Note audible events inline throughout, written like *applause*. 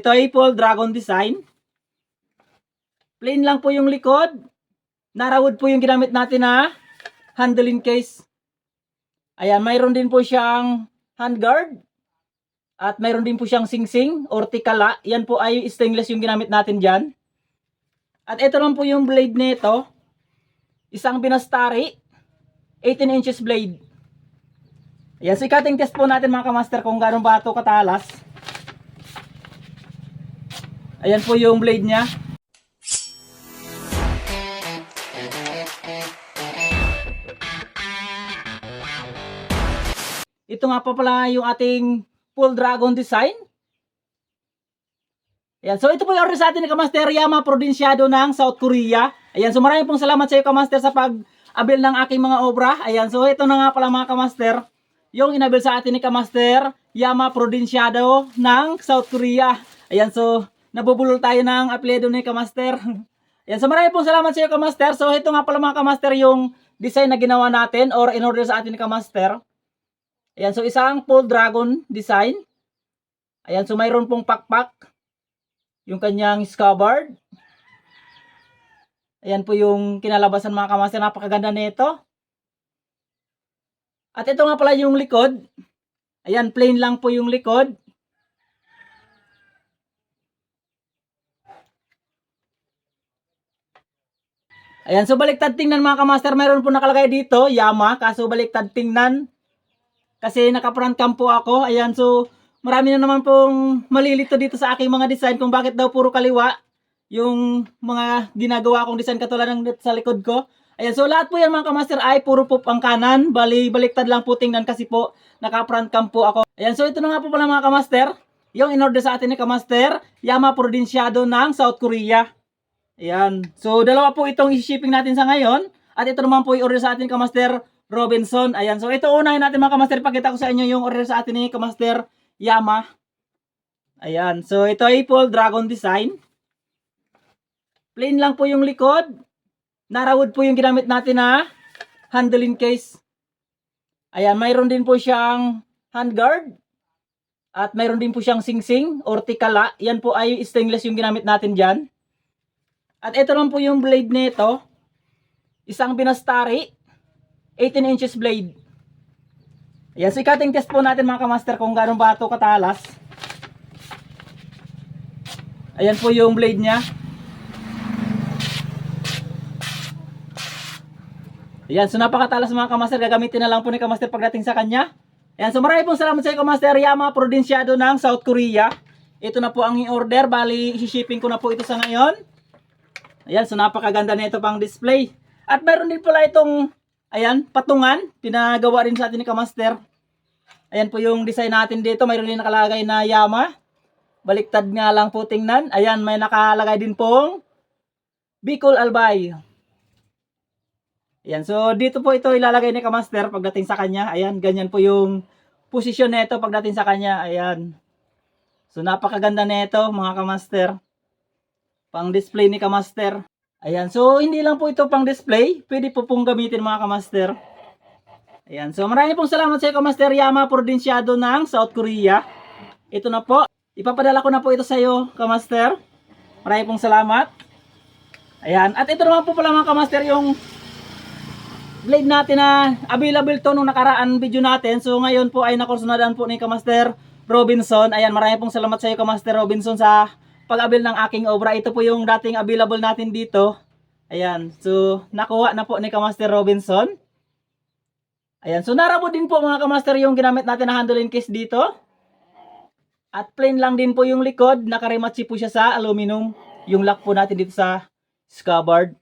Ito ay full dragon design. Plain lang po yung likod. Narawood po yung ginamit natin na handling case. Ayan, mayroon din po siyang handguard. At mayroon din po siyang singsing or tikala. Yan po ay stainless yung ginamit natin dyan. At ito lang po yung blade nito. Isang binastari. 18 inches blade. Ayan, so cutting test po natin mga kamaster kung gano'n ba ito katalas. Ayan po yung blade niya. Ito nga pa pala yung ating full dragon design. Ayan, so ito po yung order sa atin ni Kamaster Yama Provinciado ng South Korea. Ayan, so maraming pong salamat sa iyo Kamaster sa pag-abil ng aking mga obra. Ayan, so ito na nga pala mga Kamaster, yung inabil sa atin ni Kamaster Yama Provinciado ng South Korea. Ayan, so nabubulol tayo ng apelyido ni Kamaster. *laughs* Ayan, so maraming pong salamat sa iyo Kamaster. So ito nga pala mga Kamaster yung design na ginawa natin or in order sa atin ni Kamaster. Ayan, so isang full dragon design. Ayan, so mayroon pong pakpak. Yung kanyang scabbard. Ayan po yung kinalabasan mga kamaster. Napakaganda nito. At ito nga pala yung likod. Ayan, plain lang po yung likod. Ayan, so baliktad tingnan mga kamaster. Mayroon po nakalagay dito, Yama. Kaso baliktad tingnan. Kasi naka-front cam po ako. Ayan, so marami na naman pong malilito dito sa aking mga design kung bakit daw puro kaliwa yung mga ginagawa kong design katulad ng sa likod ko. Ayan, so lahat po yan mga kamaster ay puro po ang kanan. Bali, baliktad lang po tingnan kasi po naka-front cam po ako. Ayan, so ito na nga po pala mga kamaster. Yung in-order sa atin ni kamaster, Yama Provinciado ng South Korea. Ayan. So, dalawa po itong i-shipping natin sa ngayon. At ito naman po i-order sa atin kamaster Robinson. Ayan. So, ito unahin natin mga kamaster. Pakita ko sa inyo yung order sa atin ni kamaster Yama. Ayan. So, ito ay full dragon design. Plain lang po yung likod. Narawood po yung ginamit natin na handling case. Ayan. Mayroon din po siyang handguard. At mayroon din po siyang singsing or tikala. Yan po ay stainless yung ginamit natin dyan. At ito lang po yung blade nito. Isang binastari. 18 inches blade. Ayan, so cutting test po natin mga kamaster kung gano'n ba ito katalas. Ayan po yung blade niya. Ayan, so napakatalas mga kamaster. Gagamitin na lang po ni kamaster pagdating sa kanya. Ayan, so marami pong salamat sa iyo kamaster Yama Provinciado ng South Korea. Ito na po ang i-order. Bali, shipping ko na po ito sa ngayon. Ayan, so napakaganda na ito pang display. At meron din pala itong, ayan, patungan. Pinagawa rin sa atin ni Kamaster. Ayan po yung design natin dito. Mayroon din nakalagay na Yama. Baliktad nga lang po tingnan. Ayan, may nakalagay din pong Bicol Albay. Ayan, so dito po ito ilalagay ni Kamaster pagdating sa kanya. Ayan, ganyan po yung posisyon nito pagdating sa kanya. Ayan. So napakaganda nito mga Kamaster pang display ni Kamaster. Ayan, so hindi lang po ito pang display, pwede po pong gamitin mga Kamaster. Ayan, so maraming pong salamat sa iyo Kamaster Yama Provinciado ng South Korea. Ito na po, ipapadala ko na po ito sa iyo Kamaster. Maraming pong salamat. Ayan, at ito naman po pala mga Kamaster yung blade natin na available to nung nakaraan video natin. So ngayon po ay nakursunadan po ni Kamaster Robinson. Ayan, maraming pong salamat sa iyo Kamaster Robinson sa pag-abil ng aking obra. Ito po yung dating available natin dito. Ayan. So, nakuha na po ni Kamaster Robinson. Ayan. So, narabo din po mga Kamaster yung ginamit natin na handling case dito. At plain lang din po yung likod. Nakarimatsi po siya sa aluminum. Yung lock po natin dito sa scabbard.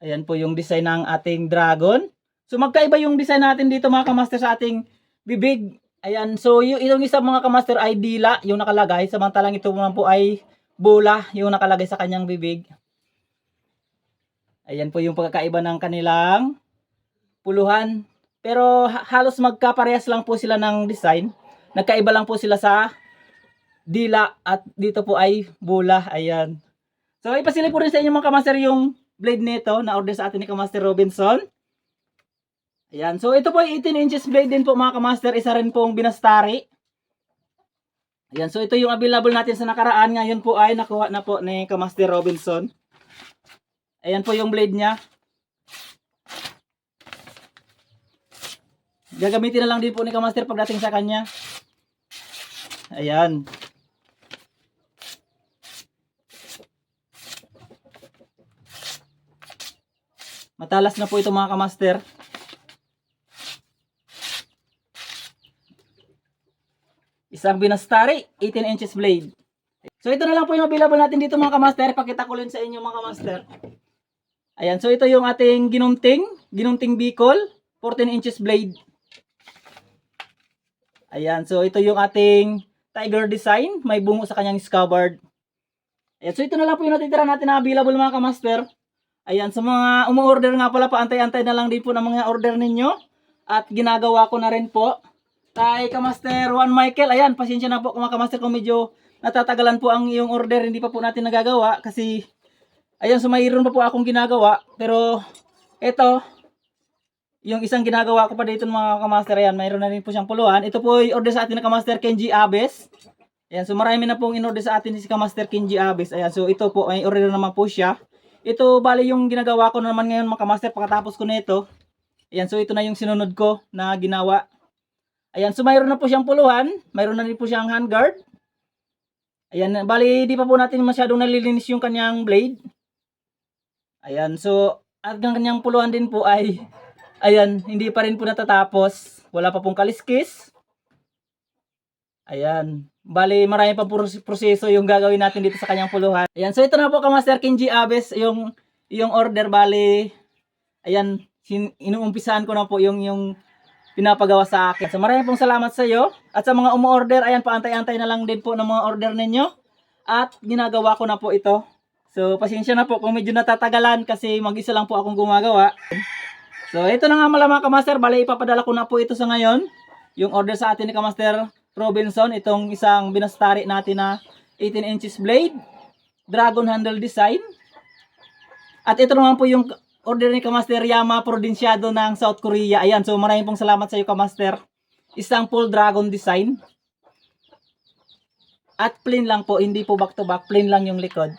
Ayan po yung design ng ating dragon. So, magkaiba yung design natin dito mga Kamaster sa ating bibig. Ayan, so yung itong isang mga kamaster ay dila, yung nakalagay, samantalang ito naman po ay bola, yung nakalagay sa kanyang bibig. Ayan po yung pagkakaiba ng kanilang puluhan. Pero halos magkaparehas lang po sila ng design. Nagkaiba lang po sila sa dila at dito po ay bola. Ayan. So ipasilip po rin sa inyo mga kamaster yung blade nito na order sa atin ni Kamaster Robinson. Ayan. So, ito po ay 18 inches blade din po mga kamaster. Isa rin pong binastari. Ayan, so ito yung available natin sa nakaraan. Ngayon po ay nakuha na po ni Kamaster Robinson. Ayan po yung blade niya. Gagamitin na lang din po ni Kamaster pagdating sa kanya. Ayan. Matalas na po ito mga kamaster. Isang binastari, 18 inches blade. So ito na lang po yung available natin dito mga kamaster. Pakita ko rin sa inyo mga kamaster. Ayan, so ito yung ating ginunting, ginunting bicol, 14 inches blade. Ayan, so ito yung ating tiger design, may bungo sa kanyang scabbard. Ayan, so ito na lang po yung natitira natin na available mga kamaster. Ayan, sa mga umu-order nga pala, paantay-antay na lang din po ng mga order ninyo. At ginagawa ko na rin po kay Kamaster Juan Michael. Ayan, pasensya na po mga Kamaster kung medyo natatagalan po ang iyong order. Hindi pa po natin nagagawa kasi ayan, so mayroon pa po akong ginagawa. Pero ito, yung isang ginagawa ko pa dito mga Kamaster, ayan, mayroon na rin po siyang puluhan. Ito po yung order sa atin ng Kamaster Kenji Abes. Ayan, so marami na pong in-order sa atin si Kamaster Kenji Abes. Ayan, so ito po, may order naman po siya. Ito, bali yung ginagawa ko naman ngayon mga Kamaster pagkatapos ko nito. Ayan, so ito na yung sinunod ko na ginawa. Ayan, so mayroon na po siyang puluhan. Mayroon na rin po siyang handguard. Ayan, bali di pa po natin masyadong nalilinis yung kanyang blade. Ayan, so at ang kanyang puluhan din po ay ayan, hindi pa rin po natatapos. Wala pa pong kaliskis. Ayan. Bali, marami pa pros- proseso yung gagawin natin dito sa kanyang puluhan. Ayan, so ito na po ka Master Kenji Abes, yung yung order bali. Ayan, inuumpisahan ko na po yung yung pinapagawa sa akin. So maraming pong salamat sa iyo. At sa mga umu-order, ayan, paantay-antay na lang din po ng mga order ninyo. At ginagawa ko na po ito. So pasensya na po kung medyo natatagalan kasi mag-isa lang po akong gumagawa. So ito na nga mala mga kamaster, bali ipapadala ko na po ito sa ngayon. Yung order sa atin ni Kamaster Robinson, itong isang binastari natin na 18 inches blade, dragon handle design. At ito naman po yung order ni Kamaster Yama Provinciado ng South Korea. Ayan, so maraming pong salamat sa iyo Kamaster. Isang full dragon design. At plain lang po, hindi po back to back, plain lang yung likod.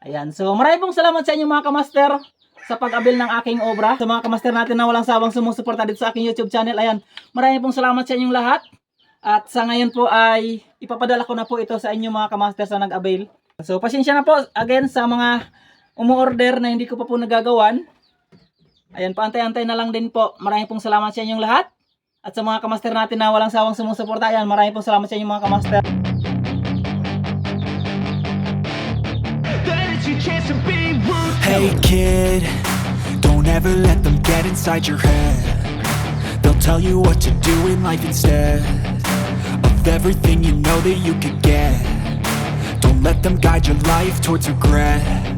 Ayan, so maraming pong salamat sa inyo mga Kamaster sa pag-abil ng aking obra. Sa mga Kamaster natin na walang sawang sumusuporta dito sa aking YouTube channel. Ayan, maraming pong salamat sa inyong lahat. At sa ngayon po ay ipapadala ko na po ito sa inyo mga Kamaster sa nag-avail. So pasensya na po again sa mga umu-order na hindi ko pa po nagagawan. Ayan, paantay-antay na lang din po. Maraming pong salamat sa inyong lahat. At sa mga kamaster natin na walang sawang sumusuporta, ayan, maraming pong salamat sa inyong mga kamaster. Hey kid, don't ever let them get inside your head. They'll tell you what to do in life instead of everything you know that you could get. Don't let them guide your life towards regret.